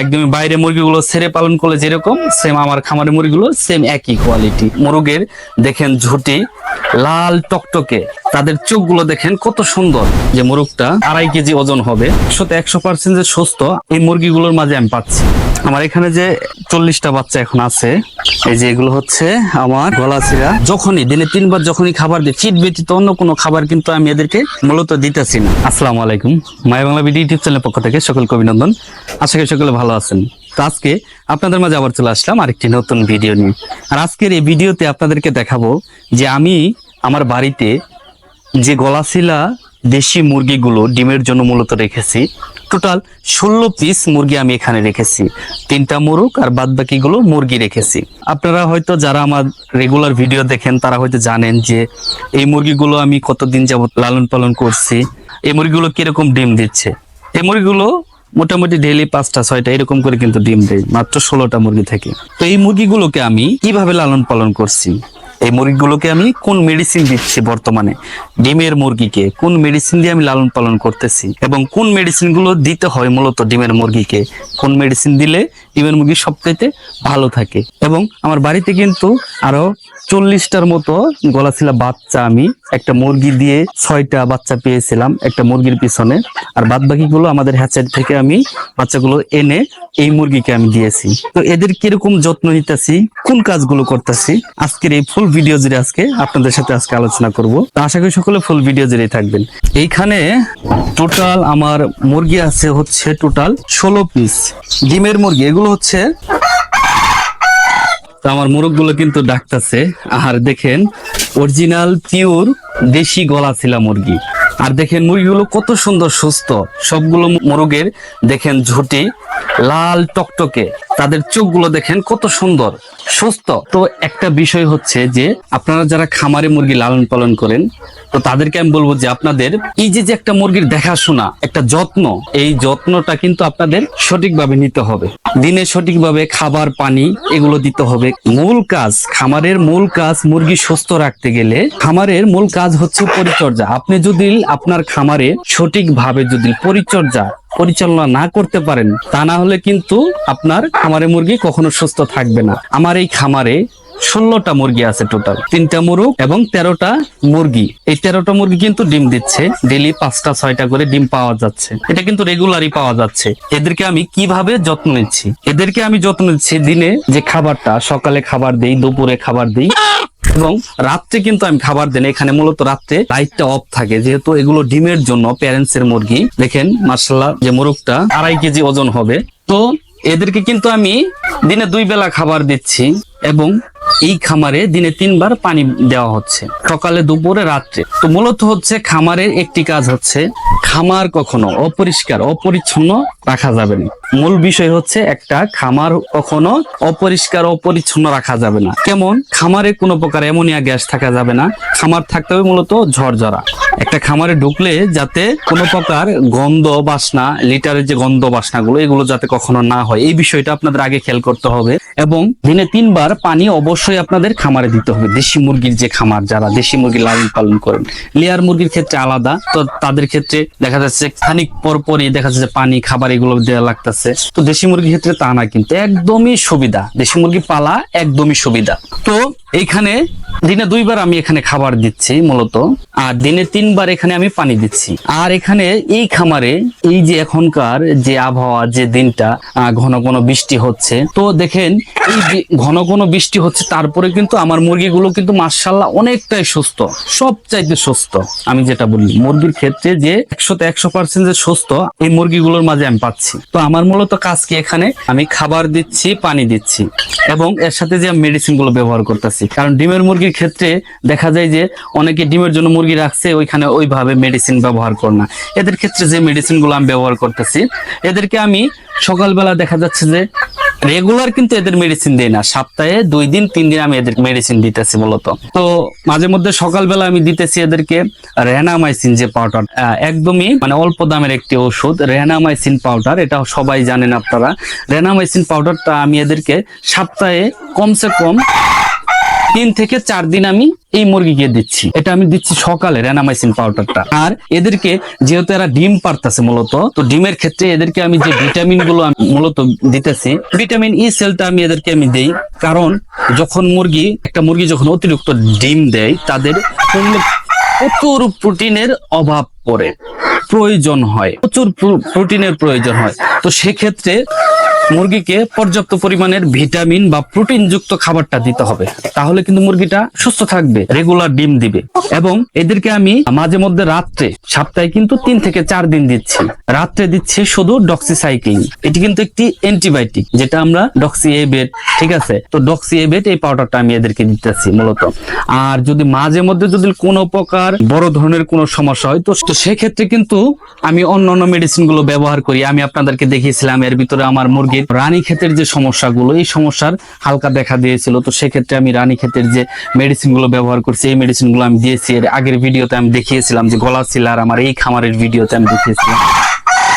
একদমই বাইরে মুরগিগুলো ছেড়ে পালন করলে যেরকম সেম আমার খামারের মুরগিগুলো সেম একই কোয়ালিটি মুরগের দেখেন ঝুটি লাল টকটকে, তাদের চোখগুলো দেখেন কত সুন্দর। যে মুরগটা আড়াই কেজি ওজন হবে একশো একশো পার্সেন্ট যে সুস্থ, এই মুরগিগুলোর মাঝে আমি পাচ্ছি। আমার এখানে যে চল্লিশটা বাচ্চা এখন আছে, এই যে এগুলো হচ্ছে আমার গলা চিরা যখনই, দিনে তিনবার যখনই খাবার দিই ফিট ব্যতীত অন্য কোনো খাবার কিন্তু আমি এদেরকে মূলত দিতেছি না। আসসালামু আলাইকুম। মায়া বাংলা বিডি ইউটিউব চ্যানেলের পক্ষ থেকে সকলকে অভিনন্দন। আশা করি সকলে ভালো আছেন। তো আজকে আপনাদের মাঝে আবার চলে আসলাম আরেকটি নতুন ভিডিও নিয়ে। আর আজকের এই ভিডিওতে আপনাদেরকে দেখাবো যে আমি আমার বাড়িতে যে গলাশিলা দেশি মুরগিগুলো ডিমের জন্য মূলত রেখেছি। টোটাল ষোলো পিস মুরগি আমি এখানে রেখেছি। তিনটা মুরগ আর বাদ বাকিগুলো মুরগি রেখেছি। আপনারা হয়তো যারা আমার রেগুলার ভিডিও দেখেন, তারা হয়তো জানেন যে এই মুরগিগুলো আমি কতদিন যাবত লালন পালন করছি, এই মুরগিগুলো কীরকম ডিম দিচ্ছে। এই মুরগিগুলো মোটামুটি ডেইলি পাঁচটা, ছয়টা এরকম করে কিন্তু ডিম দেয়, মাত্র ষোলোটা মুরগি থেকে। তো এই মুরগিগুলোকে আমি কীভাবে লালন পালন করছি? এই মুরগিগুলোকে আমি কোন মেডিসিন দিচ্ছি বর্তমানে? ডিমের মুরগিকে। কোন মেডিসিন দিয়ে আমি লালন পালন করতেছি? এবং কোন মেডিসিনগুলো দিতে হয় মূলত ডিমের মুরগিকে? কোন মেডিসিন দিলে ডিমের মুরগি সবচাইতে ভালো থাকে? এবং আমার বাড়িতে কিন্তু আরও চল্লিশটার মতো গলাছিলা বাচ্চা আমি একটা মুরগি দিয়ে ছয়টা বাচ্চা পেয়েছিলাম একটা মুরগির পিছনে। আর বাদ বাকিগুলো আমাদের হ্যাচারি থেকে আমি বাচ্চাগুলো এনে এই মুরগিকে আমি দিয়েছি। তো এদের কীরকম যত্ন নিতেছি? কোন কাজগুলো করতেছি? আজকের এই ফুল ভিডিও জুড়ে আজকে আপনাদের সাথে আজকে আলোচনা করব। তো আশা করি সকলে ফুল ভিডিও জুড়ে থাকবেন। এইখানে টোটাল আমার মুরগি আছে হচ্ছে টোটাল ষোলো পিস ডিমের মুরগি, এগুলো হচ্ছে তো আমার মোরগগুলো কিন্তু ডাকতেছে। আর দেখেন অরিজিনাল পিওর দেশি গলা ছিল মুরগি। আর দেখেন, মুরগিগুলো কত সুন্দর, সুস্থ। সবগুলো মোরগের দেখেন ঝুটি। লাল টকটকে তাদের চোখগুলো দেখেন কত সুন্দর, সুস্থ। তো একটা বিষয় হচ্ছে যে, আপনারা যারা খামারে মুরগি লালন পালন করেন, তো তাদেরকে আমি বলব যে আপনাদের এই যে যে একটা মুরগির দেখাশোনা, একটা যত্ন, এই যত্নটা কিন্তু আপনাদের সঠিকভাবে নিতে হবে। দিনে সঠিকভাবে খাবার, পানি এগুলো দিতে হবে। মূল কাজ, খামারের মূল কাজ মুরগি সুস্থ রাখতে গেলে খামারের মূল কাজ হচ্ছে পরিচর্যা। আপনি যদি আপনার খামারে সঠিকভাবে যদি পরিচর্যা পরিচালনা না করতে পারেন, তা না হলে কিন্তু আপনার খামারে মুরগি কখনো সুস্থ থাকবে না। আমার এই খামারে ষোলোটা মুরগি আছে টোটাল তিনটা মুরগ এবং তেরোটা মুরগি। এই তেরোটা মুরগি কিন্তু ডিম দিচ্ছে। ডেলি পাঁচটা, ছয়টা করে ডিম পাওয়া যাচ্ছে। এটা কিন্তু রেগুলারই পাওয়া যাচ্ছে। এদেরকে আমি কীভাবে যত্ন নিচ্ছি? এদেরকে আমি যত্ন নিচ্ছি দিনে যে খাবারটা, সকালে খাবার দেই, দুপুরে খাবার দিই এবং রাত্রে কিন্তু আমি খাবার দেন। এখানে মূলত রাত্রে লাইটটা অফ থাকে। যেহেতু এগুলো ডিমের জন্য প্যারেন্টস এর মুরগি। দেখেন মার্শাল্লাহ যে মুরগটা আড়াই কেজি ওজন হবে। তো এদেরকে কিন্তু আমি দিনে দুই বেলা খাবার দিচ্ছি এবং এই খামারে দিনে তিনবার পানি দেওয়া হচ্ছে, সকালে, দুপুরে, রাত্রে। তো মূলত হচ্ছে খামারের একটি কাজ হচ্ছে, খামার কখনো অপরিষ্কার, অপরিচ্ছন্ন রাখা যাবে না। মূল বিষয় হচ্ছে একটা খামার কখনো অপরিষ্কার অপরিচ্ছন্ন রাখা যাবে না। কেমন? খামারে কোনো প্রকার অ্যামোনিয়া গ্যাস থাকা যাবে না। খামার থাকতে হবে মূলত ঝরঝরা। একটা খামারে ঢুকলে যাতে কোনো প্রকার গন্ধ, বাসনা, লিটারের যে গন্ধ, বাসনাগুলো, এগুলো যাতে কখনো না হয়। এই বিষয়টা আপনাদের আগে খেয়াল করতে হবে এবং দিনে তিনবার পানি অবশ্যই আপনাদের খামারে দিতে হবে। দেশি মুরগির যে খামার যারা, দেশি মুরগি লালন পালন করেন, লেয়ার মুরগির ক্ষেত্রে আলাদা। তো তাদের ক্ষেত্রে দেখা যাচ্ছে খানিক পর পরই দেখা যাচ্ছে পানি খাবার এগুলো দেওয়া লাগতেছে। তো দেশি মুরগির ক্ষেত্রে তা না কিন্তু একদমই সুবিধা। দেশি মুরগি পালা একদমই সুবিধা। তো এইখানে দিনে দুইবার আমি এখানে খাবার দিচ্ছি মূলত, আর দিনে তিনবার এখানে আমি পানি দিচ্ছি। আর এখানে এই খামারে এই যে এখনকার যে আবহাওয়া, যে দিনটা ঘন ঘন বৃষ্টি হচ্ছে, তো দেখেন এই ঘন ঘন বৃষ্টি হচ্ছে, তারপরে কিন্তু আমার মুরগিগুলো কিন্তু মার্শাল্লাহ অনেকটাই সুস্থ সব চাইতে সুস্থ। আমি যেটা বলি, মুরগির ক্ষেত্রে যে একশোতে একশো পার্সেন্ট যে সুস্থ, এই মুরগিগুলোর মাঝে আমি পাচ্ছি। তো আমার মূলত কাজ কি এখানে? আমি খাবার দিচ্ছি, পানি দিচ্ছি, এবং এর সাথে যে মেডিসিনগুলো ব্যবহার করতেছি। কারণ ডিমের মুরগির ক্ষেত্রে দেখা যায় যে অনেকে ডিমের জন্য মুরগি রাখছে, ওইখানে ওইভাবে মেডিসিন ব্যবহার করে না। এদের ক্ষেত্রে যে মেডিসিনগুলো আমি ব্যবহার করতেছি, এদেরকে আমি সকালবেলা দেখা যাচ্ছে যে রেগুলার কিন্তু এদের মেডিসিন দেই না। সপ্তাহে দুই দিন, তিন দিন আমি এদের মেডিসিন দিতেছি মূলত তো মাঝে মধ্যে সকালবেলা আমি দিতেছি এদেরকে রেনামাইসিন যে পাউডার একদমই মানে অল্প দামের একটি ওষুধ রেনামাইসিন পাউডার এটা সবাই জানেন আপনারা। রেনামাইসিন পাউডারটা আমি এদেরকে সপ্তাহে কমসে কম তিন থেকে চার দিন আমি এই মুরগিকে দিচ্ছি। এটা আমি দিচ্ছি সকালে রেনামাইসিন পাউডারটা আর এদেরকে যেহেতু এরা ডিম পারতাছে মূলত, তো ডিমের ক্ষেত্রে এদেরকে আমি যে ভিটামিনগুলো মূলত দিতেছি, ভিটামিন ই সেলটা আমি এদেরকে আমি দেই। কারণ যখন মুরগি, একটা মুরগি যখন অতিরিক্ত ডিম দেয়, তাদের প্রচুর প্রোটিনের অভাব পড়ে। প্রয়োজন হয়, প্রচুর প্রোটিনের প্রয়োজন হয়। তো সেক্ষেত্রে মুরগিকে পর্যাপ্ত পরিমাণের ভিটামিন বা প্রোটিন যুক্ত খাবারটা দিতে হবে। তাহলে কিন্তু মুরগিটা সুস্থ থাকবে, রেগুলার ডিম দিবে। এবং এদেরকে আমি মাঝে মধ্যে রাত্রে, সপ্তাহে কিন্তু তিন থেকে চার দিন দিচ্ছি। রাত্রে দিচ্ছি শুধু ডক্সিসাইক্লিন এটি কিন্তু একটি অ্যান্টিবায়োটিক, যেটা আমরা ডক্সি এবেট ঠিক আছে? তো ডক্সি এবেট এই পাউডারটা আমি এদেরকে দিতেছি মূলত। আর যদি মাঝে মধ্যে যদি কোনো প্রকার বড় ধরনের কোনো সমস্যা হয়, তো সেক্ষেত্রে কিন্তু আমি অন্য অন্য মেডিসিনগুলো ব্যবহার করি। আমি আপনাদেরকে দেখিয়েছিলাম, এর ভিতরে আমার মুরগির রানী ক্ষেতের যে সমস্যাগুলো, এই সমস্যার হালকা দেখা দিয়েছিল। তো সেক্ষেত্রে আমি রানী ক্ষেতের যে মেডিসিনগুলো ব্যবহার করছি, এই মেডিসিনগুলো আমি দিয়েছি। এর আগের ভিডিওতে আমি দেখিয়েছিলাম যে গলা সিলার আমার এই খামারের ভিডিওতে আমি দেখিয়েছিলাম।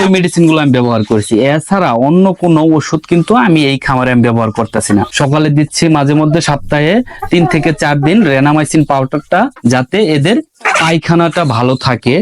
ওই মেডিসিনগুলো আমি ব্যবহার করছি। এছাড়া অন্য কোনো ওষুধ কিন্তু আমি এই খামারে আমি ব্যবহার করতেছি না। সকালে দিচ্ছি মাঝে মধ্যে সপ্তাহে তিন থেকে চার দিন রেনামাইসিন পাউডারটা যাতে এদের পায়খানাটা ভালো থাকে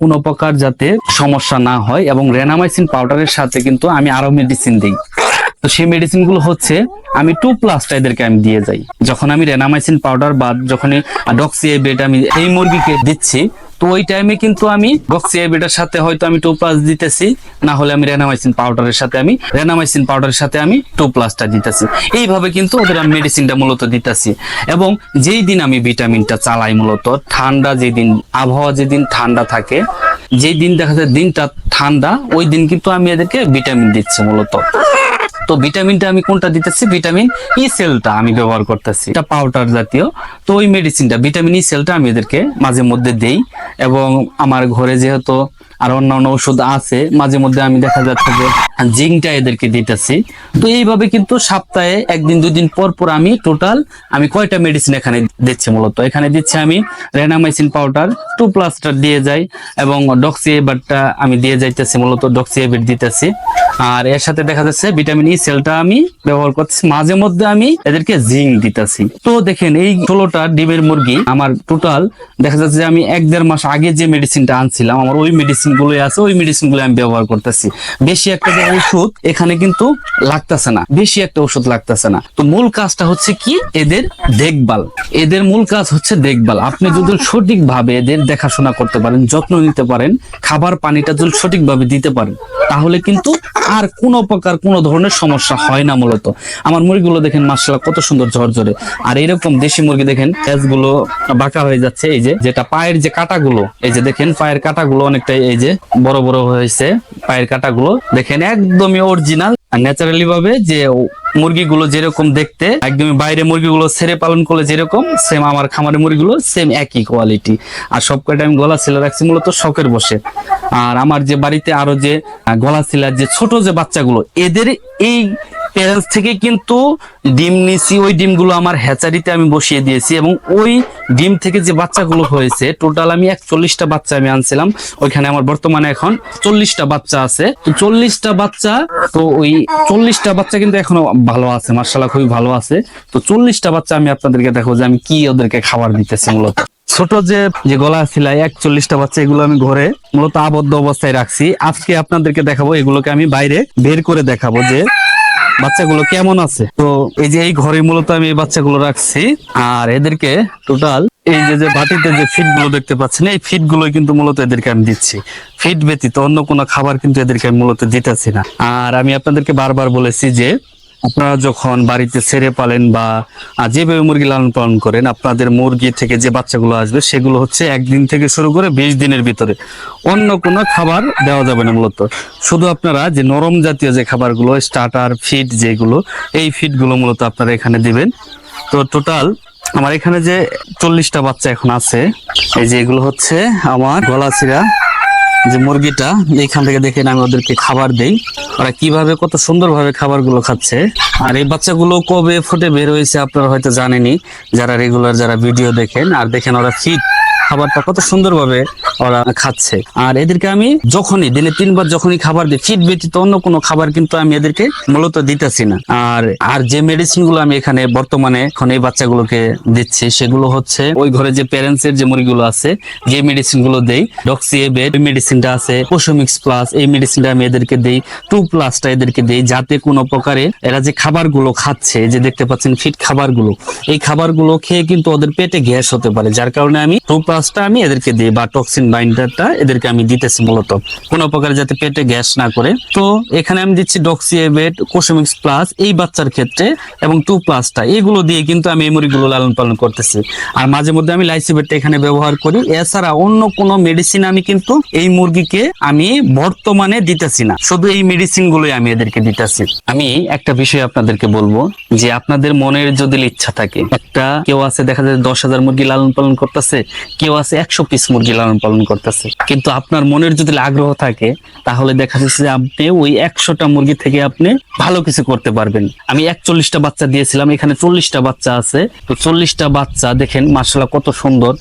কোনো প্রকার যাতে সমস্যা না হয় এবং রেনামাইসিন পাউডারের সাথে কিন্তু আমি আরও মেডিসিন দিই। তো সেই মেডিসিনগুলো হচ্ছে, আমি টু প্লাসটা এদেরকে আমি দিয়ে যাই। যখন আমি রেনামাইসিন পাউডার বা যখন ডক্সিএবেট আমি এই মুরগিকে দিচ্ছি তো ওই টাইমে কিন্তু আমি ডক্সিএবেটার সাথে হয়তো আমি টু প্লাস দিতেছি, না হলে আমি রেনামাইসিন পাউডারের সাথে আমি রেনামাইসিন পাউডারের সাথে আমি টু প্লাসটা দিতেছি। এইভাবে কিন্তু ওদের আমি মেডিসিনটা মূলত দিতেছি। এবং যেই দিন আমি ভিটামিনটা চালাই মূলত, ঠান্ডা যেদিন, আবহাওয়া যেদিন ঠান্ডা থাকে, যেই দিন দেখা যায় দিনটা ঠান্ডা, ওই দিন কিন্তু আমি এদেরকে ভিটামিন দিচ্ছি মূলত। তো ভিটামিনটা আমি কোনটা দিতেছি? ভিটামিন ই সেলটা আমি ব্যবহার করতেছি। এটা পাউডার জাতীয়। তো ওই মেডিসিনটা ভিটামিন ই সেলটা আমি এদেরকে মাঝে মধ্যে দেই। এবং আমার ঘরে যেহেতু আর অন্যান্য ওষুধ আছে। মাঝে মধ্যে আমি দেখা যাচ্ছে যে জিঙ্কটা এদেরকে দিতেছি। তো এইভাবে কিন্তু সপ্তাহে একদিন, দুদিন পর পর আমি টোটাল আমি কয়টা মেডিসিন এখানে দিচ্ছি মূলত? এখানে দিচ্ছি আমি রেনামাইসিন পাউডার টু প্লাসটা দিয়ে যাই এবং ডক্সি এবারটা আমি দিয়ে যাইতেছি মূলত ডক্সি এবার দিতেছি। আর এর সাথে দেখা যাচ্ছে ভিটামিন ই সেলটা আমি ব্যবহার করছি মাঝে মধ্যে আমি এদেরকে জিঙ্ক দিতেছি। তো দেখেন এই ষোলোটা ডিমের মুরগি আমার টোটাল দেখা যাচ্ছে যে আমি এক দেড় মাস আগে যে মেডিসিনটা আনছিলাম, আমার ওই মেডিসিন গুলো আছে, ওই মেডিসিনগুলো আমি ব্যবহার করতেছি। বেশি একটা যে ওষুধ, এখানে কিন্তু লাগতেছে না। বেশি একটা ওষুধ লাগতেছে না। তো মূল কাজটা হচ্ছে কি? এদের দেখভাল। এদের মূল কাজ হচ্ছে দেখভাল। আপনি যদি সঠিকভাবে এদের দেখাশোনা করতে পারেন, যত্ন নিতে পারেন, খাবার পানিটা যদি সঠিকভাবে দিতে পারেন, তাহলে কিন্তু আর কোনো প্রকার কোনো ধরনের সমস্যা হয় না মূলত। আমার মুরগিগুলো দেখেন মার্শাল্লাহ কত সুন্দর ঝরঝরে। আর এরকম দেশি মুরগি দেখেনগুলো বাঁকা হয়ে যাচ্ছে, এই যে, যেটা পায়ের যে কাটাগুলো, এই যে দেখেন, পায়ের কাটাগুলো অনেকটাই এই যে বড় বড় হয়েছে পায়ের কাটাগুলো, দেখেন একদমই অরিজিনাল ন্যাচারালি ভাবে যে মুরগিগুলো যেরকম দেখতে, একদমই বাইরে মুরগিগুলো ছেড়ে পালন করলে যেরকম সেম আমার খামারের মুরগিগুলো সেম একই কোয়ালিটি আর সব কয়টা আমি গলা ছেলে রাখছি, মূলত শখের বসে। আর আমার যে বাড়িতে আরও যে গলা ছিলার যে ছোট যে বাচ্চাগুলো, এদের এই প্যারেন্টস থেকে কিন্তু ডিম নিছি, ওই ডিমগুলো আমার হ্যাচারিতে আমি বসিয়ে দিয়েছি এবং ওই ডিম থেকে যে বাচ্চাগুলো হয়েছে টোটাল আমি একচল্লিশটা বাচ্চা আমি আনছিলাম, ওইখানে আমার বর্তমানে এখন চল্লিশটা বাচ্চা আছে। তো চল্লিশটা বাচ্চা, তো ওই চল্লিশটা বাচ্চা কিন্তু এখনও ভালো আছে মার্শাল্লাহ খুবই ভালো আছে। তো চল্লিশটা বাচ্চা আমি আপনাদেরকে দেখো যে আমি কি ওদেরকে খাবার দিতেছি মূলত। ছোট যে যে গলা ছিল একচল্লিশটা বাচ্চা, এগুলো আমি ঘরে মূলত আবদ্ধ অবস্থায় রাখছি। আজকে আপনাদেরকে দেখাবো, এগুলোকে আমি বাইরে বের করে দেখাবো যে বাচ্চাগুলো কেমন আছে? তো এই যে এই ঘরে মূলত আমি এই বাচ্চাগুলো রাখছি। আর এদেরকে টোটাল এই যে যে বাটিতে যে ফিডগুলো দেখতে পাচ্ছেন, এই ফিডগুলো কিন্তু মূলত এদেরকে আমি দিচ্ছি। ফিড ব্যতীত অন্য কোনো খাবার কিন্তু এদেরকে আমি মূলত দিতেছি না। আর আমি আপনাদেরকে বারবার বলেছি যে আপনারা যখন বাড়িতে ছেড়ে পালেন বা যেভাবে মুরগি লালন পালন করেন, আপনাদের মুরগি থেকে যে বাচ্চাগুলো আসবে, সেগুলো হচ্ছে একদিন থেকে শুরু করে বিশ দিনের ভিতরে। অন্য কোনো খাবার দেওয়া যাবে না মূলত। শুধু আপনারা যে নরম জাতীয় যে খাবারগুলো স্টার্টার ফিড যেগুলো, এই ফিডগুলো মূলত আপনারা এখানে দিবেন। তো টোটাল আমার এখানে যে চল্লিশটা বাচ্চা এখন আছে, এই যে এগুলো হচ্ছে আমার গলাচিরা যে মুরগিটা, এইখান থেকে দেখেন আমি ওদেরকে খাবার দেই। ওরা কীভাবে কত সুন্দরভাবে খাবারগুলো খাচ্ছে। আর এই বাচ্চাগুলো কবে ফুটে বের হয়েছে আপনারা হয়তো জানেনি যারা রেগুলার যারা ভিডিও দেখেন। আর দেখেন ওরা ফিট খাবারটা কত সুন্দরভাবে ওরা খাচ্ছে। আর এদেরকে আমি যখনই, দিনে তিনবার যখনই খাবার দিই ফিট ব্যতীত অন্য কোনো খাবার কিন্তু আমি এদেরকে মূলত দিতেছি না। আর আর যে মেডিসিনগুলো আমি এখানে বর্তমানে এখন এই বাচ্চাগুলোকে দিচ্ছি, সেগুলো হচ্ছে ওই ঘরে যে প্যারেন্টস এর যে মুরগিগুলো আছে, যে মেডিসিনগুলো দেই ডক্সিএবেট মেডিসিনটা আছে কোশোমিক্স প্লাস এই মেডিসিনটা আমি এদেরকে দেই টু প্লাসটা এদেরকে দেই, যাতে কোনো প্রকারে এরা যে খাবারগুলো খাচ্ছে যে দেখতে পাচ্ছেন ফিট খাবারগুলো, এই খাবারগুলো খেয়ে কিন্তু ওদের পেটে গ্যাস হতে পারে, যার কারণে আমি টু প্লাসটা আমি এদেরকে দিই বা টক্সিন বাইন্ডারটা এদেরকে আমি দিতেছি মূলত। কোনো প্রকারে যাতে পেটে গ্যাস না করে। তো এখানে আমি দিচ্ছি ডক্সিএবেট কোশোমিক্স প্লাস এই বাচ্চার ক্ষেত্রে এবং টু প্লাসটা এগুলো দিয়ে কিন্তু আমি এই মুরগিগুলো লালন পালন করতেছি। আর মাঝে মধ্যে আমি লাইসিবেটটা এখানে ব্যবহার করি। এছাড়া অন্য কোনো মেডিসিন আমি কিন্তু এই মুরগিকে আমি বর্তমানে দিতেছি না। শুধু এই মেডিসিন গুলোই আমি এদেরকে দিতেছি। আমি একটা বিষয় আপনাদেরকে বলব যে আপনাদের মনের যদি ইচ্ছা থাকে, একটা কেউ আছে দেখা যায় দশ হাজার মুরগি লালন পালন করতেছে, কেউ আছে, একশো পিস মুরগি লালন পালন করতেছে। কিন্তু আপনার মনের যদি আগ্রহ থাকে, তাহলে দেখা যাচ্ছে যে আপনি ওই একশোটা মুরগি থেকে আপনি ভালো কিছু করতে পারবেন। আমি একচল্লিশটা বাচ্চা দিয়েছিলাম, এখানে চল্লিশটা বাচ্চা আছে। তো চল্লিশটা বাচ্চা দেখেন মার্শাল্লাহ কত সুন্দর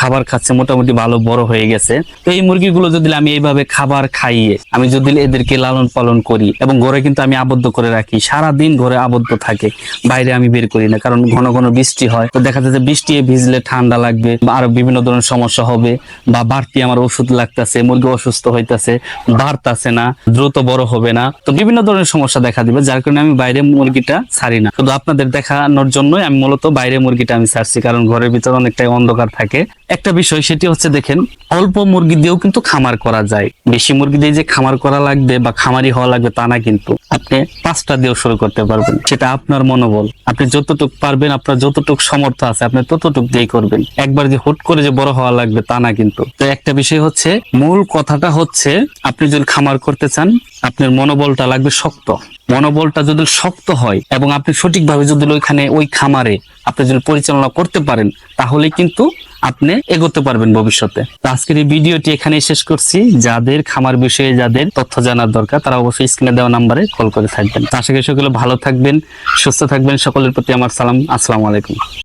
খাবার খাচ্ছে, মোটামুটি ভালো, বড় হয়ে গেছে। তো এই মুরগিগুলো যদি আমি এইভাবে খাবার খাইয়ে, আমি যদি এদেরকে লালন পালন করি এবং ঘরে কিন্তু আমি আবদ্ধ করে রাখি সারা দিন ঘরে আবদ্ধ থাকে, বাইরে আমি বের করি না, কারণ ঘন ঘন বৃষ্টি হয়। তো দেখা যাচ্ছে বৃষ্টি ভিজলে ঠান্ডা লাগবে, আরও বিভিন্ন ধরনের সমস্যা হবে বা বাড়তি আমার ওষুধ লাগতেছে, মুরগি অসুস্থ হইতাছে, বাড়তাছে না, দ্রুত বড় হবে না। তো বিভিন্ন ধরনের সমস্যা দেখা দিবে, যার কারণে আমি বাইরে মুরগিটা ছাড়ি না। শুধু আপনাদের দেখানোর জন্যই আমি মূলত বাইরে মুরগিটা আমি ছাড়ছি, কারণ ঘরের ভিতরে অনেকটাই অন্ধকার থাকে। একটা বিষয়, সেটি হচ্ছে দেখেন, অল্প মুরগি দিয়েও কিন্তু খামার করা যায়। বেশি মুরগি দিয়ে যে খামার করা লাগবে বা খামারি হওয়া লাগবে তা না কিন্তু আপনি পাঁচটা দিয়েও শুরু করতে পারবেন। সেটা আপনার মনোবল। আপনি যতটুক পারবেন, আপনার যতটুক সমর্থ আছে, আপনি ততটুক দিয়েই করবেন। একবার যে হুট করে যে বড় হওয়া লাগবে তা না কিন্তু। তো একটা বিষয় হচ্ছে, মূল কথাটা হচ্ছে, আপনি যদি খামার করতে চান, আপনার মনোবলটা লাগবে শক্ত। মনোবলটা যদি শক্ত হয় এবং আপনি সঠিকভাবে যদি ওইখানে, ওই খামারে আপনি যদি পরিচালনা করতে পারেন, তাহলে কিন্তু আপনি এগোতে পারবেন ভবিষ্যতে। আজকের এই ভিডিওটি এখানেই শেষ করছি। যাদের খামার বিষয়ে যাদের তথ্য জানার দরকার, তারা অবশ্যই স্ক্রিনে দেওয়া নাম্বারে কল করে থাকবেন। আশা করি সকলে ভালো থাকবেন, সুস্থ থাকবেন। সকলের প্রতি আমার সালাম। আসসালামু আলাইকুম।